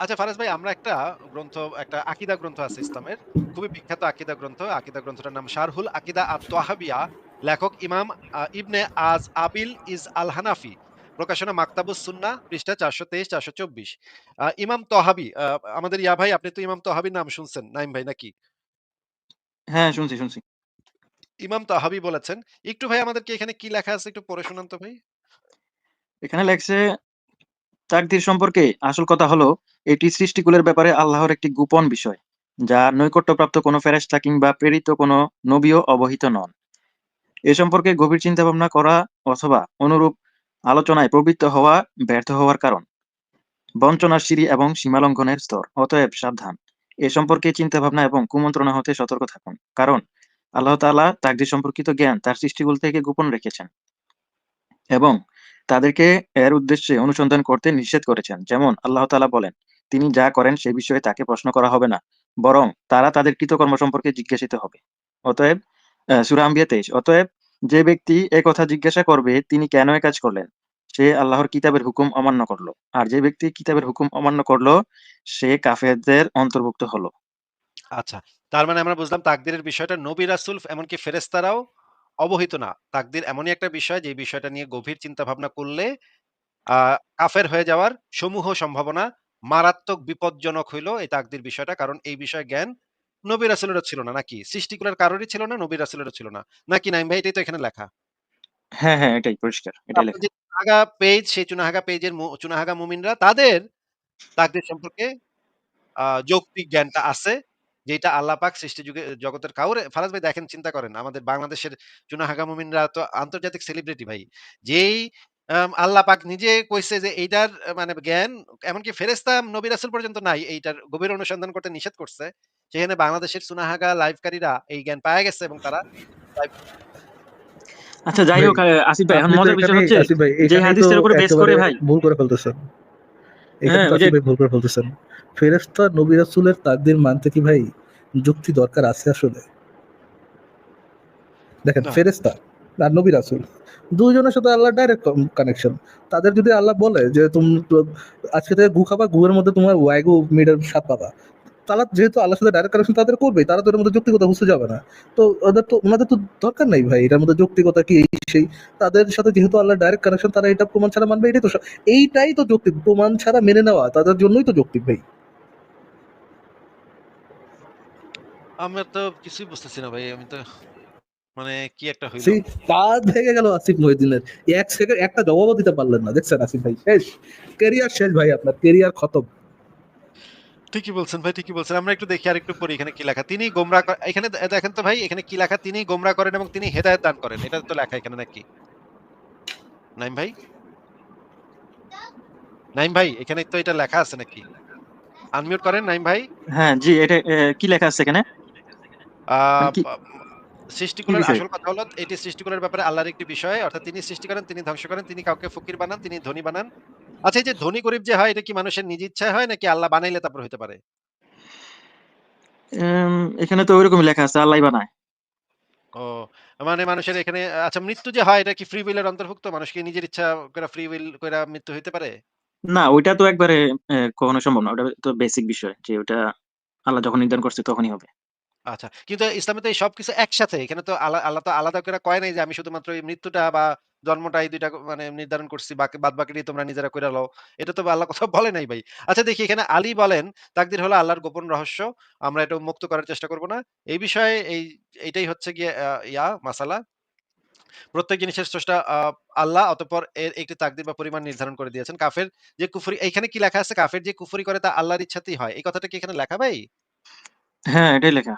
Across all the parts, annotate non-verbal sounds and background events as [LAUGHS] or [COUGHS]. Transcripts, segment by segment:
আচ্ছা ফারাজ ভাই আমরা একটা গ্রন্থ একটা আকিদা গ্রন্থ আছে ইসলামের। খুবই বিখ্যাত আকিদা গ্রন্থ। আকিদা গ্রন্থটার নাম শারহুল আকিদা আত-তাহাবিয়া। লেখক ইমাম ইবনে আজ আবিল ইজ আল হানাফি। প্রকাশনা মাকতাবুস সুন্না পৃষ্ঠা ৪২৩-৪২৪ আ ইমাম তহাবি আমাদের ইয়া ভাই আপনি তো ইমাম তহাবির নাম শুনছেন নাইম ভাই নাকি? হ্যাঁ, শুনছি, শুনছি। ইমাম তাহাবি বলেছেন। একটু ভাই আমাদেরকে এখানে কি লেখা আছে একটু পড়ে শোনান তো ভাই? এখানে লেখছে তাকদীর সম্পর্কে আসল কথা হলো এটি সৃষ্টিকুলের ব্যাপারে আল্লাহর একটি গোপন বিষয়, যা নৈকট্যপ্রাপ্ত কোনো ফেরেশতা কিংবা প্রেরিত কোনো নবীও অবহিত নন। এ সম্পর্কে গভীর চিন্তাভাবনা করা অথবা অনুরূপ আলোচনায় প্রবৃত্ত হওয়া ব্যর্থ হওয়ার কারণ। বঞ্চনার সিঁড়ি এবং সীমালঙ্ঘনের স্তর। অতএব সাবধান। এ সম্পর্কে চিন্তাভাবনা এবং কুমন্ত্রণা হতে সতর্ক থাকুন। কারণ আল্লাহ তাআলা তাকদীর সম্পর্কিত জ্ঞান তার সৃষ্টিকুল থেকে গোপন রেখেছেন। এবং তাদেরকে এর উদ্দেশ্যে অনুসন্ধান করতে নিষেধ করেছেন। যেমন আল্লাহ তাআলা বলেন, তিনি যা করেন সে বিষয়ে তাকে প্রশ্ন করা হবে না। বরং তারা তাদের কৃতকর্ম সম্পর্কে জিজ্ঞাসিত হবে। অতএব আ সূরা আম্বিয়া ২৩ অতএব যে ব্যক্তি এ কথা জিজ্ঞাসা করবে তিনি কেন এ কাজ করলেন? সে আল্লাহর কিতাবের হুকুম অমান্য করল আর যে ব্যক্তি কিতাবের হুকুম অমান্য করল সে কাফেরদের অন্তর্ভুক্ত হলো। আচ্ছা। তার মানে আমরা বুঝলাম তাকদীরের বিষয়টা নবী রাসুল এমনকি ফেরেশতারাও অবহিত না। তাকদীর এমনই একটা বিষয় যে বিষয়টা নিয়ে গভীর চিন্তা ভাবনা করলে কাফের হয়ে যাওয়ার সমূহ সম্ভাবনা মারাত্মক বিপজ্জনক হইল এই তাকদীর বিষয়টা। কারণ এই বিষয়ে জ্ঞান নবী রাসূলেরও ছিল না নাকি? সৃষ্টিকুলের কারোরই ছিল না, নবী রাসূলেরও ছিল না। নাকি নাঈম ভাই এটাই তো এখানে লেখা? হ্যাঁ, হ্যাঁ, এটাই পরিষ্কার। লেখা। চুনাহাগা পেজ সেই চুনাহাগা পেজের চুনাহাগা মুমিনরা তাদের তাকদীর সম্পর্কে যৌক্তিক জ্ঞানটা আছে। যেটা আল্লাহ পাক সৃষ্টি যুগে জগতের কাউরে ফারাজ ভাই দেখেন চিন্তা করেন আমাদের বাংলাদেশের চুনাহাগা মুমিনরা তো আন্তর্জাতিক সেলিব্রিটি ভাই। যেই আল্লাহ পাক নিজে কইছে যে এইটার মানে জ্ঞান এমনকি ফেরেশতা নবী রাসূল পর্যন্ত নাই এইটার গভীর অনুসন্ধান করতে নিষেধ করছে। সেখানে বাংলাদেশের চুনাহাগা লাইভকারীরা এই জ্ঞান পায়া গেছে এবং তারা আচ্ছা যাই হোক আসিফ ভাই এখন মজার বিষয় হচ্ছে যে হাদিসের উপরে বেস করে ভাই ভুল করে ফেলতেছেন। ভুল করে ফেলতেছেন। ফেরেশতা নবী রাসুলের তাকদির মানতে কি ভাই যুক্তি দরকার আছে আসলে? দেখেন ফেরেস্তা ফেরেশতা আর নবী রাসুল দুইজনের সাথে আল্লাহ ডাইরেক্ট কানেকশন। তাদের যদি আল্লাহ বলে যে তুমি আজকে থেকে গু খাবা, গুয়ের মধ্যে তোমার ওয়াইগু মিটের স্বাদ পাবা। তারা যেহেতু আল্লাহর সাথে ডাইরেক্ট কানেকশন তাদের করবেই। তারা তো এর মধ্যে যৌক্তিকতা বুঝতে যাবে না। তো ওদের তো উনাদের তো দরকার নাই ভাই এটার মধ্যে যৌক্তিকতা কি এই সেই। তাদের সাথে যেহেতু আল্লাহর ডাইরেক্ট কানেকশন তারা এটা প্রমাণ ছাড়া মানবে এটাই তো এইটাই তো যৌক্তিক। প্রমাণ ছাড়া মেনে নেওয়া তাদের জন্যই তো যৌক্তিক ভাই। আমরা তো কিছুই বুঝতেছি না ভাই। আমি তো মানে কি একটা হইল। কাজ ভেঙে গেল আসিফ মহিউদ্দিনের। এক সেকেন্ড একটা জবাবও দিতে পারলেন না। দেখছেন আসিফ ভাই শেষ। ক্যারিয়ার শেষ ভাই আপনার। ক্যারিয়ার খতম। ঠিকই বলছেন ভাই, ঠিকই বলছেন। আমরা একটু দেখি আরেকটু পড়ি এখানে কি লেখা। তিনি গোমরা এখানে দেখেন তো ভাই এখানে কি লেখা? তিনি গোমরা করেন এবং তিনি হেদায়েত দান করেন। এটা তো লেখা এখানে নাকি? নাঈম ভাই? নাঈম ভাই এখানে তো এটা লেখা আছে নাকি? আনমিউট করেন নাঈম ভাই। হ্যাঁ, জি এটা কি লেখা আছে এখানে? মানে সৃষ্টিকুলের আসল কথা হলো এটি সৃষ্টিকুলের ব্যাপারে আল্লাহর একটি বিষয়। অর্থাৎ তিনি সৃষ্টি করেন, তিনি ধ্বংস করেন, তিনি কাউকে ফকির বানান, তিনি ধনী বানান। আচ্ছা এই যে ধনী গরিব যে হয় এটা কি মানুষের নিজ ইচ্ছায় হয় নাকি আল্লাহ বানাইলে তারপর হইতে পারে? এখানে তো ঐরকমই লেখা আছে আল্লাহই বানায়। ও মানে মানুষের এখানে আচ্ছা মৃত্যু যে হয় এটা কি ফ্রি উইল এর অন্তর্ভুক্ত? মানুষ কি নিজের ইচ্ছা কইরা ফ্রি উইল কইরা মৃত্যু হইতে পারে? না ওইটা তো একবারে কখনো সম্ভব না। ওটা তো বেসিক বিষয় যে ওটা আল্লাহ যখন নির্ধারণ করছে তখনই হবে। আচ্ছা। কিন্তু ইসলামে তো এই সবকিছু একসাথে। এখানে তো আল্লাহ আল্লাহ তো আলাদা করে কয় নাই যে আমি শুধুমাত্র এই মৃত্যুটা বা জন্মটা এই ২ টা মানে নির্ধারণ করছি। বাকি বাদ বাদবাকিটি তোমরা নিজেরা কইরা লও। এটা তো আল্লাহ কোথাও বলে নাই ভাই। আচ্ছা দেখি এখানে আলী বলেন, তাকদির হলো আল্লাহর গোপন রহস্য। আমরা এটা উন্মুক্ত করার চেষ্টা করব না। এই বিষয়ে এই এইটাই হচ্ছে গিয়ে ইয়া মাসালা। প্রত্যেক জিনিসের স্রষ্টা আল্লাহ অতঃপর এর একটি তাকদীর বা পরিমাণ নির্ধারণ করে দিয়েছেন। কাফের যে কুফরি এখানে কি লেখা আছে? কাফের যে কুফরি করে তা আল্লাহর ইচ্ছাতেই হয়। এই কথাটা কি এখানে লেখা ভাই? হ্যাঁ, এটাই লেখা।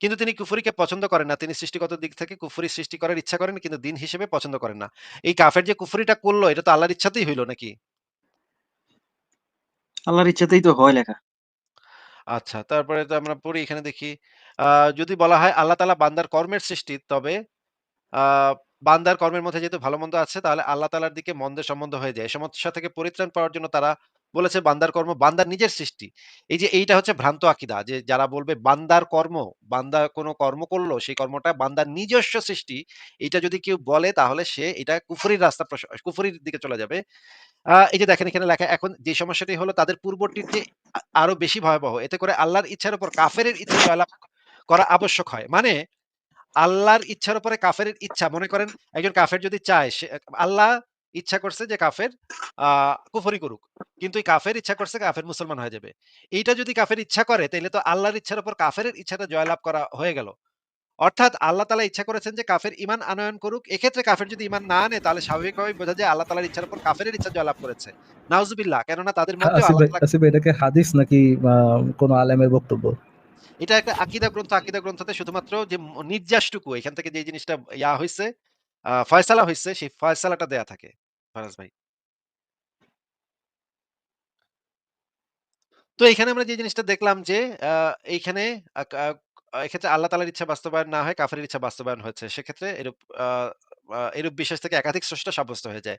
কিন্তু তিনি কুফরিকে পছন্দ করেন না। তিনি সৃষ্টিগত দিক থেকে কুফরি সৃষ্টি করার ইচ্ছা করেন কিন্তু দিন হিসেবে পছন্দ করেন না। এই কাফের যে কুফরিটা করল এটা তো আল্লাহর ইচ্ছাতেই হইল নাকি? আল্লাহর ইচ্ছাতেই তো হয় লেখা। আচ্ছা, তারপরে তো আমরা পড়ি এখানে দেখি। যদি বলা হয় আল্লাহ তালা বান্দার কর্মের সৃষ্টি তবে বান্দার কর্মের মধ্যে যেহেতু ভালো-মন্দ আছে তাহলে আল্লাহ তালার দিকে মন্দের সম্বন্ধ হয়ে যায়। সমস্যা থেকে পরিত্রাণ পাওয়ার জন্য তারা বলেছে বান্দার কর্ম বান্দার নিজের সৃষ্টি। এই যে এইটা হচ্ছে ভ্রান্ত আকীদা যে যারা বলবে বান্দার কর্ম, বান্দা কোন কর্ম করল সেই কর্মটা বান্দার নিজস্ব সৃষ্টি। এটা যদি কেউ বলে তাহলে সে এটা কুফরির রাস্তা কুফরির দিকে চলে যাবে। এই যে দেখেন এখানে লেখা এখন যে সমস্যাটি হলো তাদের পূর্বটির আ আরও বেশি ভয়াবহ। এতে করে আল্লাহর ইচ্ছার উপর কাফের ইচ্ছা জয়লাভ করা আবশ্যক হয়। মানে আল্লাহর ইচ্ছার উপরে কাফের ইচ্ছা মনে করেন একজন কাফের যদি চায় সে আল্লাহ ইচ্ছা করছে যে কাফের কুফরি করুক। কিন্তু এই কাফের ইচ্ছা করছে কাফের মুসলমান হয়ে যাবে। এইটা যদি কাফের ইচ্ছা করে তাইলে তো আল্লাহর ইচ্ছার উপর কাফেরের ইচ্ছাটা জয়লাভ করা হয়ে গেল। অর্থাৎ আল্লাহ তাআলা ইচ্ছা করেছেন যে কাফের ঈমান আনয়ন করুক। এক্ষেত্রে কাফের যদি ঈমান না আনে তাহলে স্বাভাবিকভাবেই বোঝা যায় আল্লাহ তাআলার ইচ্ছার উপর কাফেরের ইচ্ছা জয়লাভ করেছে। নাউজুবিল্লাহ কেননা তাদের মধ্যেও আসিফ আল্লাহ ভাই, তাআলা আসিফ ভাই, এটা কি হাদিস নাকি কোন আলেমের বক্তব্য? এটা একটা আকীদা গ্রন্থ, আকীদা গ্রন্থতে শুধুমাত্র যে নির্যাসটুকু এখান থেকে যে জিনিসটা ইয়া হইছে, আ ফয়সালা হয়েছে সেই ফয়সালাটা দেয়া থাকে। ফারাজ ভাই। তো এখানে আমরা যে জিনিসটা দেখলাম যে এইখানে এক্ষেত্রে আল্লাহ তাআলার ইচ্ছা বাস্তবায়ন না হয়, কাফেরের ইচ্ছা বাস্তবায়ন হয়েছে। সেক্ষেত্রে এরূপ এরূপ বিশ্বাস থেকে একাধিক স্রষ্টা সাব্যস্ত হয়ে যায়।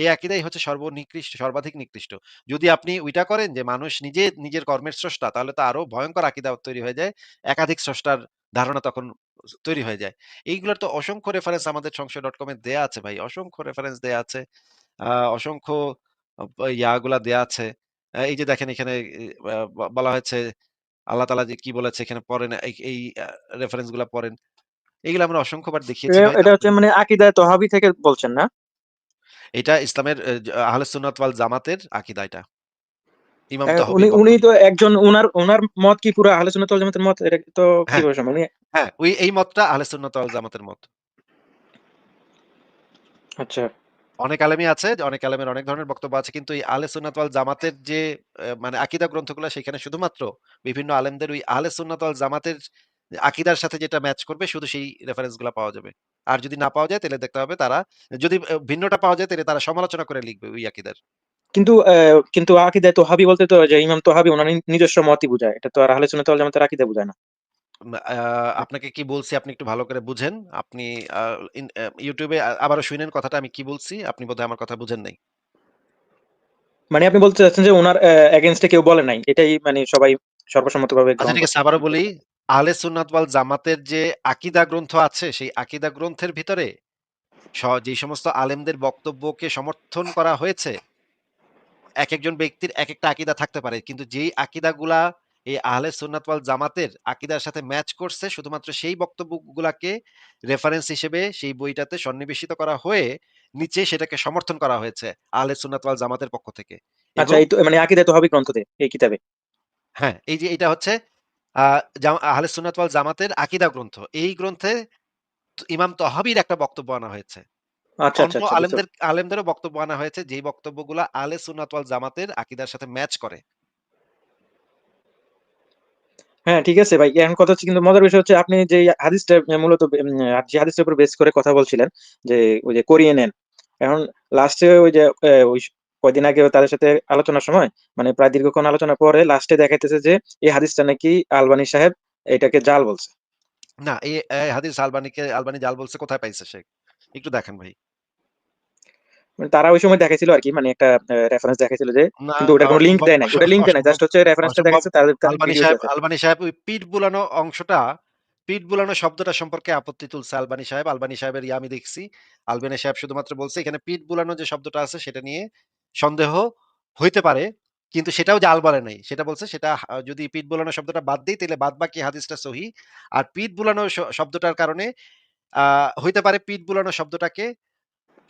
এই আকীদাই হচ্ছে সর্বনিকৃষ্ট, সর্বাধিক নিকৃষ্ট। যদি আপনি ওইটা করেন যে, মানুষ নিজে নিজের কর্মের স্রষ্টা, তাহলে তো আরও ভয়ঙ্কর আকিদা তৈরি হয়ে যায়। একাধিক স্রষ্টার ধারণা তখন তৈরি হয়ে যায়। এইগুলোর তো অসংখ্য রেফারেন্স আমাদের সংশয়.com এ দেয়া আছে ভাই। অসংখ্য রেফারেন্স দেয়া আছে। অসংখ্য ইয়াগুলা দেয়া আছে। এই যে দেখেন এখানে বলা হয়েছে আল্লাহ তাআলা যে কি বলেছে এখানে পড়েন এই রেফারেন্সগুলা পড়েন। এগুলো আমরা অসংখ্যবার দেখিয়েছি এটা হচ্ছে মানে আকিদায় তহাবি থেকে বলছেন না? এটা ইসলামের আহলে সুন্নাত ওয়াল জামাতের আকীদা এটা। ইমাম হ্যাঁ, উনি উনি তো একজন উনার উনার মত কি পুরা আহলে সুন্নাত ওয়াল জামাতের মত? এটা তো হ্যাঁ, সম্ভব? হ্যাঁ, ওই এই মতটা আহলে সুন্নাত ওয়াল জামাতের মত। আচ্ছা। অনেক আলেমই আছে, যে অনেক আলেমের অনেক ধরনের বক্তব্য আছে। কিন্তু এই আহলে সুন্নাত ওয়াল জামাতের যে মানে আকীদা গ্রন্থগুলা সেখানে শুধুমাত্র বিভিন্ন আলেমদের ওই আহলে সুন্নাত ওয়াল জামাতের আকিদার সাথে যেটা ম্যাচ করবে শুধু সেই রেফারেন্সগুলা পাওয়া যাবে। আর যদি না পাওয়া যায় তাহলে দেখতে হবে তারা যদি ভিন্নটা পাওয়া যায় তাহলে তারা সমালোচনা করে লিখবে ওই আকীদার। কিন্তু কিন্তু আকিদায়ে তহাবি বলতে তো যে ইমাম তহাবি উনার নি নিজস্ব মতই বুঝায়। এটা তো আর আহলে সুন্নাত ওয়াল জামাতের আকিদা বুঝায় না। আপনাকে কি বলছি আপনি একটু ভালো করে বুঝেন। আপনি ইউটিউবে আবারও শুইনেন কথাটা আমি কি বলছি। আপনি বোধহয় আমার কথা বুঝেন নাই। মানে আপনি বলতে চাচ্ছেন যে ওনার এগেইনস্ট কেউ বলে নাই। এটাই মানে সবাই সর্বসম্মতভাবে আচ্ছা ঠিক আছে। আবারও বলি। আহলে সুন্নাত ওয়াল জামাতের যে আকীদা গ্রন্থ আছে সেই আকীদা গ্রন্থের ভিতরে যে সমস্ত আলেমদের বক্তব্যকে সমর্থন করা হয়েছে একেকজন ব্যক্তির একেকটা আকীদা থাকতে পারে। কিন্তু যেই আকীদাগুলা এই আহলে সুন্নাত ওয়াল জামাতের আকীদার সাথে ম্যাচ করছে শুধুমাত্র সেই বক্তব্যগুলাকে রেফারেন্স হিসেবে সেই বইটাতে সন্নিবেশিত করা হয়ে নিচে সেটাকে সমর্থন করা হয়েছে আহলে সুন্নাত ওয়াল জামাতের পক্ষ থেকে। আচ্ছা এই তো মানে আকিদায়ে তহাবি গ্রন্থতে এই কিতাবে। হ্যাঁ, এই যে এটা হচ্ছে আহলে সুন্নাত ওয়াল জামাতের আকীদা গ্রন্থ। এই গ্রন্থে ইমাম তহাবীর একটা বক্তব্য আনা হয়েছে। আচ্ছা, আচ্ছা, আচ্ছা আলেমদের আলেমদেরও বক্তব্য আনা হয়েছে যেই বক্তব্যগুলা আহলে সুন্নাত ওয়াল জামাতের আকীদার সাথে ম্যাচ করে। হ্যাঁ, ঠিক আছে ভাই। এখন কথা হচ্ছে কিন্তু মজার বিষয় হচ্ছে আপনি যে হাদিসটা মূলত যে হাদিসটার উপর বেস করে কথা বলছিলেন যে ওই যে করিয়ে নেন। এখন লাস্টে ওই যে ওই কয়দিন আগে তাদের সাথে আলোচনার সময় মানে প্রায় দীর্ঘক্ষণ আলোচনার পরে লাস্টে দেখাইতেছে যে এই হাদিসটা নাকি আলবানী সাহেব এটাকে জাল বলছে। না, এ এ হাদিস আলবানীকে আলবানী জাল বলছে কোথায় পাইছে সে? একটু দেখেন ভাই। মানে তারা ওই সময় দেখাইছিল আরকি মানে একটা রেফারেন্স দেখাইছিল যে কিন্তু ওটা কোন অসম্ভব দেয় নাই। ওটা লিঙ্ক দেয়। অসম্ভব জাস্ট হচ্ছে রেফারেন্সটা দেখাইছে তাদের তাদের সাহেব। আলবানী সাহেব ওই পিঠ বুলানো অংশটা পিঠ বুলানো শব্দটা সম্পর্কে আপত্তি তুলছে আলবানী সাহেব। আলবানী সাহেবের ইয়ে আমি দেখছি। আলবানী সাহেব শুধুমাত্র বলছে এখানে পিঠ বুলানো যে শব্দটা আছে সেটা নিয়ে সন্দেহ হইতে পারে। কিন্তু সেটাও জাল বলে নাই। সেটা বলছে সেটা যদি পিঠ বুলানো শব্দটা বাদ দেই তাইলে বাদবাকি হাদিসটা সহিহ। আর পিঠ বুলানো শব্দটার কারণে হইতে পারে পিঠ বুলানো শব্দটাকে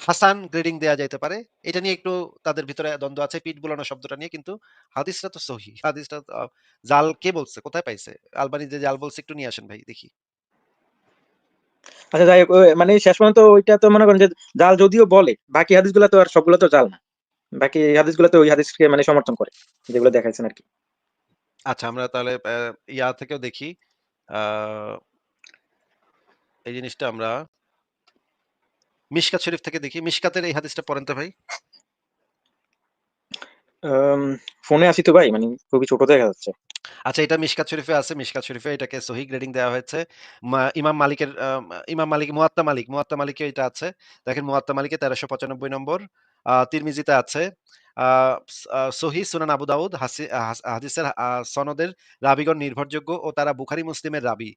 হাসান গ্রেডিং দেয়া যাইতে পারে। এটা নিয়ে একটু তাদের ভিতরে দ্বন্দ্ব আছে পিঠ বুলানো শব্দটা নিয়ে কিন্তু হাদিসটা তো সহিহ। হাদিসটা জাল কে বলছে? কোথায় পাইছে? আলবানী যে জাল বলছে একটু নিয়ে আসেন ভাই দেখি। আচ্ছা যাই মানে শেষ পর্যন্ত ওইটা তো মনে করেন যে জাল যদিও বলে বাকি হাদিসগুলা তো আর সবগুলা তো জাল না। বাকি হাদিসগুলা তো ওই হাদিসকে মানে সমর্থন করে। যেগুলো দেখাইছেন আরকি। আচ্ছা আমরা তাহলে ইয়া থেকেও দেখি। আ এই জিনিসটা আমরা মিশকাত শরীফ থেকে দেখি। মিশকাতের এই হাদিসটা পড়েন তো ভাই। ফোনে আসি তো ভাই মানে খুবই ছোট দেখা যাচ্ছে। আচ্ছা এটা মিশকাত শরীফে আছে। মিশকাত শরীফে এটাকে সহি গ্রেডিং দেওয়া হয়েছে। ইমাম মালিকের ইমাম মালিক মুয়াত্তা মালিক মুয়াত্তা মালিকে এটা আছে। দেখেন মুয়াত্তা মালিকে ১৩৯৫ নম্বর আ তিরমিজিতে আছে। আ স সুনান আবু দাউদ হাদিসের সনদের রাবীগণ নির্ভরযোগ্য ও তারা বুখারি মুসলিমের রাবি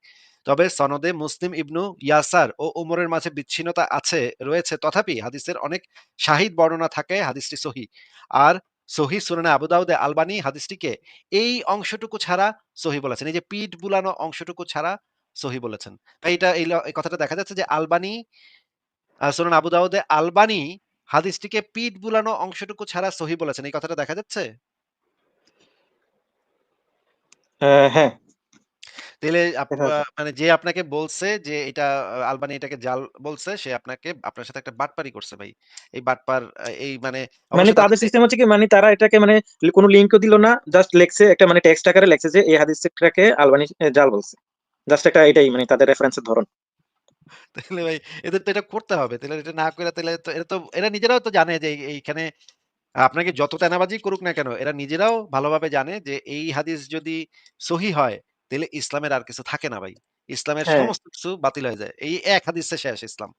তবে সনদে মুসলিম ইবনু ইয়াসার ও উমরের মাঝে বিচ্ছিন্নতা আছে, রয়েছে তথাপি হাদিসের অনেক শাহিদ বর্ণনা থাকে, হাদিসটি সহিহ। আর সহিহ সুনানে আবু দাউদে আলবানি হাদিসটিকে এই অংশটুকু ছাড়া সহিহ বলেছেন। এই যে পিঠ বুলানো অংশটুকু ছাড়া সহিহ বলেছেন। ভাই এটা এই কথাটা দেখা যাচ্ছে যে আলবানি সুনান আবু দাউদে আলবানী হাদিসটিকে পিঠ বুলানো অংশটুকু ছাড়া সহিহ বলেছেন। এই কথাটা দেখা যাচ্ছে? হ্যাঁ। যাচ্ছে। মানে যে আপনাকে বলছে যে এটা আলবানী এটাকে জাল বলছে সে আপনাকে আপনার সাথে একটা বাটপারি করছে ভাই। এই বাটপার এই মানে মানে তাদের সিস্টেম হচ্ছে কি মানে তারা এটাকে মানে কোনো লিঙ্কও দিল না। জাস্ট লেখছে একটা মানে টেক্সট আকারে লেখছে যে এই হাদিসটাকে আলবানী জাল বলছে। জাস্ট একটা এটাই মানে তাদের রেফারেন্স এর ধরন। [LAUGHS] তাইলে ভাই এদের তো এটা করতে হবে। তাইলে এটা না কইরা তাইলে তো এরা তো এরা নিজেরাও তো জানে যে এইখানে আপনাকে যত তেনাবাজি করুক না কেন, এরা নিজেরাও ভালোভাবে জানে যে এই হাদিস যদি সহিহ হয়, তাইলে ইসলামের আর কিছু থাকে না ভাই। ইসলামের হ্যাঁ। সমস্ত কিছু বাতিল হয়ে যায়। এই এক হাদিসে শেষ ইসলাম।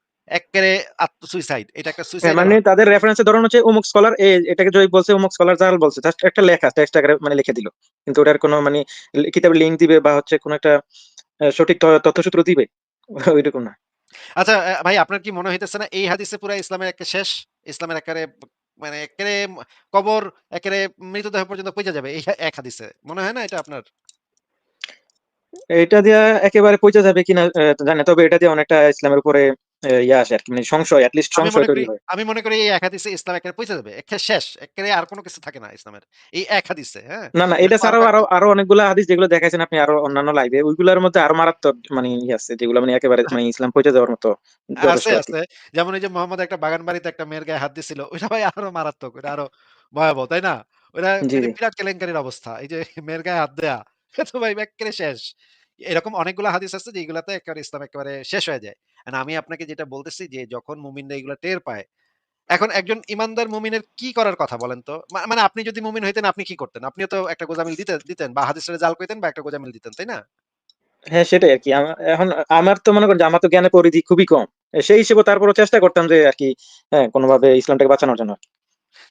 আত্ম সুইসাইড। এটা একটা হ্যাঁ, সুইসাইডাল মানে তাদের রেফারেন্স ধরন হচ্ছে অমুক স্কলার এটাকে জয়ীফ বলছে, অমুক স্কলার জাল বলছে। জাস্ট একটা লেখা টেক্সট আকারে মানে লিখে দিল। কিন্তু ওটার কোনো মানে কিতাবের লিঙ্ক দিবে বা হচ্ছে কোনো একটা সঠিক তথ্যসূত্র দিবে। [LAUGHS] ঐরকম না। আচ্ছা ভাই আপনার কি মনে হইতেছে না এই হাদিসে পুরো ইসলামের একটা শেষ? ইসলামের একেবারে মানে একারে কবর একেবারে মৃতদেহ পর্যন্ত পৌঁছে যাবে এই এক হাদিসে। মনে হয় না এটা আপনার? এটা দিয়া একেবারে পৌঁছে যাবে কিনা জানে। তবে এটা দিয়ে অনেকটা ইসলামের উপরে ইয়া আসে মানে সংশয় আমি সংশয় মনে করি তৈরি হয়। আমি মনে করি এই এক হাদিসে ইসলাম এক্কারে পইচা যাবে। শেষ। আর কোন কিছু থাকে না ইসলামের। এই এক হাদিসে, হ্যাঁ? না, না এটা ছাড়াও আরও আরও অনেকগুলা হাদিস যেগুলো দেখাইছেন আপনি আরও অন্যান্য লাইভে ওইগুলার মধ্যে আরও মারাত্মক মানে ইয়ে আছে যেগুলো মানে একেবারে মানে ইসলাম পইচা যাওয়ার মতো আছে, আছে। যেমন ওই যে মোহাম্মদ একটা বাগান বাড়িতে একটা মেয়ের গায়ে হাত দিছিল। ওইটা ভাই আরও মারাত্মক। ওইটা আরও ভয়াবহ, তাই না? ওইটা জি, মানে। বিরাট কেলেঙ্কারির অবস্থা। এই যে মেয়ের গায়ে হাত দেয়া। [LAUGHS] তো ভাই এক্কারে শেষ। এরকম অনেকগুলা হাদিস আছে যেগুলাতে একেবারে ইসলাম একেবারে শেষ হয়ে যায়। অ্যান্ড আমি আপনাকে যেটা বলতেছি যে যখন মুমিনরা এগুলা টের পায়, এখন একজন ঈমানদার মুমিনের কি করার কথা বলেন তো? মানে আপনি যদি মুমিন হইতেন আপনি কি করতেন? আপনিও তো একটা গোঁজামিল দিতে দিতেন বা হাদিসটারে জাল কইতেন বা একটা গোঁজামিল দিতেন, তাই না? হ্যাঁ, সেটাই আরকি। আমা এখন আমার তো মনে করেন যে আমার তো জ্ঞানের পরিধি খুবই কম। সেই হিসেবে তারপরেও চেষ্টা করতাম যে আরকি হ্যাঁ, কোনভাবে ইসলামটাকে বাঁচানোর জন্য আরকি।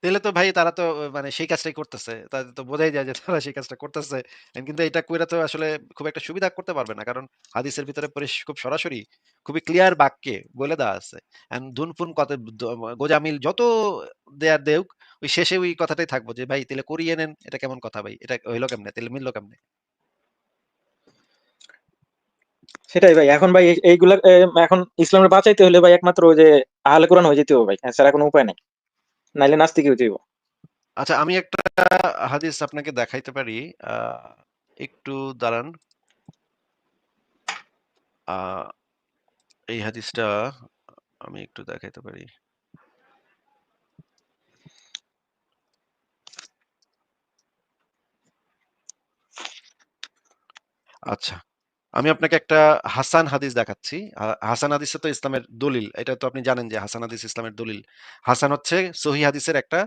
তাইলে তো ভাই তারা তো মানে সেই কাজটাই করতেছে। তাদের তো বোঝাই যায় যে তারা সেই কাজটা করতেছে। কিন্তু এটা কইরা তো আসলে খুব একটা সুবিধা করতে পারবে না। কারণ হাদিসের ভিতরে খুব সরাসরি খুবই ক্লিয়ার বাক্যে বলে দেওয়া আছে। ধুনফুন কত গোঁজামিল যত দেয়ার দেউক, ওই শেষে ওই কথাটাই থাকব যে, "ভাই তাইলে করিয়ে নেন। এটা কেমন কথা ভাই? এটা হইল কেমনে? তাইলে মিলল কেমনে?" সেটাই ভাই। এখন ভাই এইগুলা এখন ইসলামের বাঁচাইতে হলে ভাই একমাত্র যে আহলে কোরআন হয়ে যেতে হবে ভাই। এছাড়া কোনো উপায় নাই। নাইলে নাস্তিক হইতে হইব। আচ্ছা আমি একটা হাদিস আপনাকে দেখাইতে পারি। একটু দাঁড়ান। এই হাদিসটা আমি একটু দেখাইতে পারি। আচ্ছা। আমি আপনাকে একটা হাসান হাদিস দেখাচ্ছি। হাসান হাদিসে তো ইসলামের দলিল। এটা তো আপনি জানেন যে হাসান হাদিস ইসলামের দলিল। হাসান হচ্ছে সহিহ হাদিসের একটা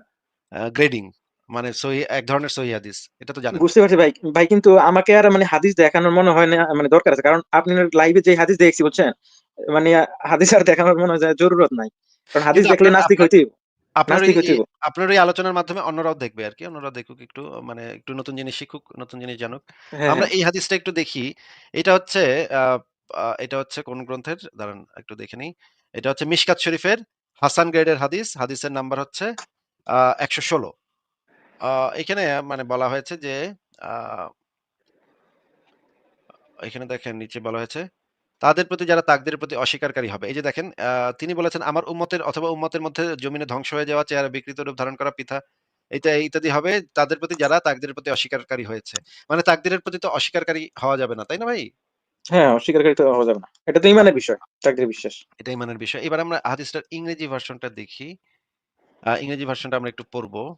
গ্রেডিং। মানে সহি এক ধরনের সহিহ হাদিস। এটা তো জানেন। বুঝতে পারছি ভাই। ভাই কিন্তু আমাকে আর মানে হাদিস দেখানোর মনে হয় না মানে দরকার আছে। কারণ আপনি লাইভে যে হাদিস দেখছি বুঝছেন? মানে হাদিস আর দেখানোর মনে হয় জরুরত নাই। কারণ হাদিস দেখলে নাস্তিক হইব। আপনার ওই। আপনার ওই আলোচনার মাধ্যমে অন্যরাও দেখবে আরকি। অন্যরাও দেখুক একটু মানে একটু নতুন জিনিস শিখুক, নতুন জিনিস জানুক। হ্যাঁ, আমরা হ্যাঁ। এই হাদিসটা একটু দেখি। এটা হচ্ছে এটা হচ্ছে কোন গ্রন্থের? দাঁড়ান একটু দেখে নেই। এটা হচ্ছে মিশকাত শরীফের হাসান গ্রেডের হাদিস। হাদিসের নাম্বার হচ্ছে ১১৬ আ এখানে মানে বলা হয়েছে যে এখানে দেখেন নিচে বলা হয়েছে, তাদের প্রতি যারা তাকদের প্রতি অস্বীকারী হবে। এই যে দেখেন তিনি বলেছেন, "আমার উম্মতের অথবা উম্মতের মধ্যে জমিনে ধ্বংস হয়ে যাওয়া, চেহারা বিকৃত রূপ ধারণ করা পৃথা এটা ইত্যাদি হবে তাদের প্রতি যারা তাকদের প্রতি অস্বীকারী হয়েছে।" মানে তাকদীরের প্রতি তো অস্বীকারী হওয়া যাবে না, তাই না ভাই? হ্যাঁ, অস্বীকারী তো হওয়া যাবে না। এটা তো ইমানের বিষয়। তাকদীর বিশ্বাস। এটা ইমানের বিষয়। এবার আমরা হাদিসটার ইংরেজি ভার্সনটা দেখি। ইংরেজি ভার্সনটা আমরা একটু পড়ব।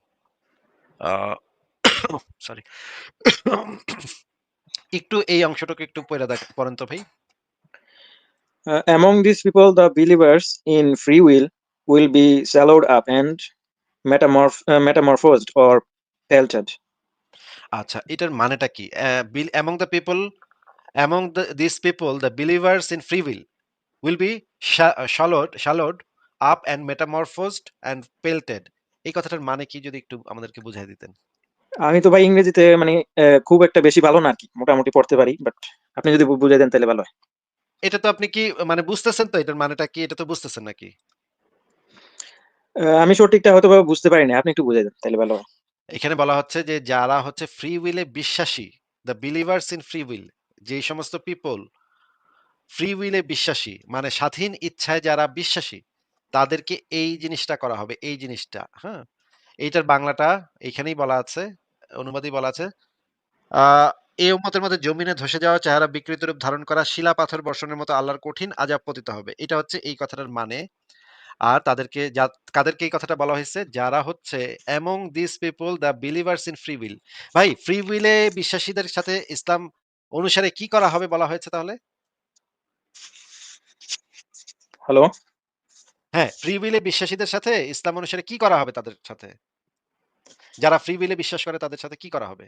সরি। [COUGHS] [COUGHS] একটু এই অংশটুকু একটু পইড়া দেখ পড়েন তো ভাই। Uh, among these people, the believers in free will will be swallowed up and metamorph uh, metamorphosed or pelted. আচ্ছা, এটার মানেটা কি? অ্যা বিল among the people among the these people, the believers in free will will be sha shallowed shallowed up and metamorphosed and pelted. এই কথাটার মানে কি যদি একটু আমাদেরকে বুঝায় দিতেন? আমি তো ভাই ইংরেজিতে মানে খুব একটা বেশি ভালো না আরকি। মোটামুটি পড়তে পারি। বাট আপনি যদি বু বুঝায় দেন তাইলে ভালো হয়। এটা তো আপনি কি মানে বুঝতেছেন তো এটার মানেটা কি? এটা তো বুঝতেছেন নাকি? আমি সঠিকটা হয়তোবা বুঝতে পারি নাই। আপনি একটু বুঝায় দেন তাইলে ভালো এখানে বলা হচ্ছে যে যারা হচ্ছে ফ্রি উইল বিশ্বাসী, the believers in free will যেই সমস্ত পিপল ফ্রি উইলে বিশ্বাসী মানে স্বাধীন ইচ্ছায় যারা বিশ্বাসী তাদেরকে এই জিনিসটা করা হবে, এই জিনিসটা, হ্যাঁ? এইটার বাংলাটা এখানেই বলা আছে, অনুবাদই বলা আছে। এই উম্মতের মধ্যে জমিনে ধসে যাওয়া চেহারা বিকৃত রূপ ধারণ করা শিলা পাথর বর্ষণের মতো আল্লাহর কঠিন আযাব পতিত হবে। এটা হচ্ছে এই কথাটার মানে। আর তাদেরকে যা কাদেরকে এই কথাটা বলা হয়েছে? যারা হচ্ছে among these people the believers in free will ভাই ফ্রি উইল এ বিশ্বাসীদের সাথে ইসলাম অনুসারে কি করা হবে বলা হয়েছে তাহলে? হ্যালো? হ্যাঁ, ফ্রি উইল এ বিশ্বাসীদের সাথে ইসলাম অনুসারে কি করা হবে তাদের সাথে? যারা ফ্রি উইল এ বিশ্বাস করে তাদের সাথে কি করা হবে?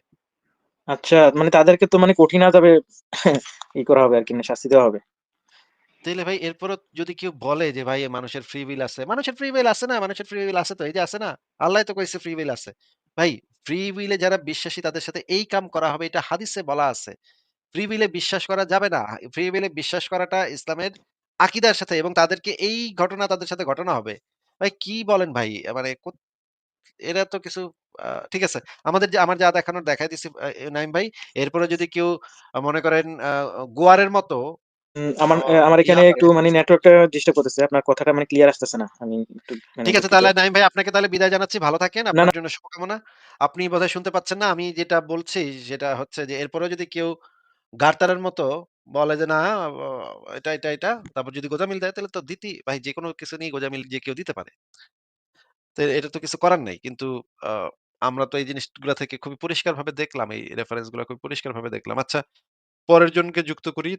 আচ্ছা মানে তাদেরকে তো মানে কঠিন আযাবে ই করা হবে আরকি মানে শাস্তি দেওয়া হবে। তাইলে ভাই, এরপরও যদি কেউ বলে যে ভাই, মানুষের ফ্রি উইল আছে। মানুষের ফ্রি উইল আছে না? মানুষের ফ্রি উইল আছে তো। এই যে আছে না? আল্লাহই তো কইছে ফ্রি উইল আছে। ভাই ফ্রি উইল যারা বিশ্বাসী তাদের সাথে এই কাম করা হবে, এটা হাদিসে বলা আছে। ফ্রি উইল বিশ্বাস করা যাবে না। ফ্রি উইল বিশ্বাস করাটা ইসলামের আকীদার সাথে এবং তাদেরকে এই ঘটনা তাদের সাথে ঘটনা হবে। ভাই, কি বলেন ভাই? মানে এরা তো কিছু ঠিক আছে। আমাদের যে আমার যা দেখানোর দেখাই দিছি আ নাঈম ভাই। এরপরে যদি কেউ মনে করেন গোয়ারের মতো আমার আমার এখানে একটু মানে নেটওয়ার্কটা ডিস্টার্ব করতেছে। আপনার কথাটা মানে ক্লিয়ার আসতেছে না। আমি একটু মানে ঠিক আছে তাহলে নাঈম ভাই আপনাকে তাহলে বিদায় জানাচ্ছি। ভালো থাকেন। আপনার জন্য শুভকামনা। আপনি বোধহয় শুনতে পাচ্ছেন না। আমি যেটা বলছি সেটা হচ্ছে যে এরপরেও যদি কেউ গারতারের মতো বলে যে না এটা, এটা, এটা তারপর যদি গোঁজামিল দেয় তাহলে তো দিতেই ভাই যেকোনো কিছু নিয়ে গোঁজামিল যে কেউ দিতে পারে। তো এটা তো কিছু করার নাই। কিন্তু আমরা তো এই জিনিসগুলা থেকে খুবই পরিষ্কারভাবে দেখলাম। এই রেফারেন্সগুলা খুব পরিষ্কারভাবে দেখলাম। আচ্ছা পরের জনকে যুক্ত করি।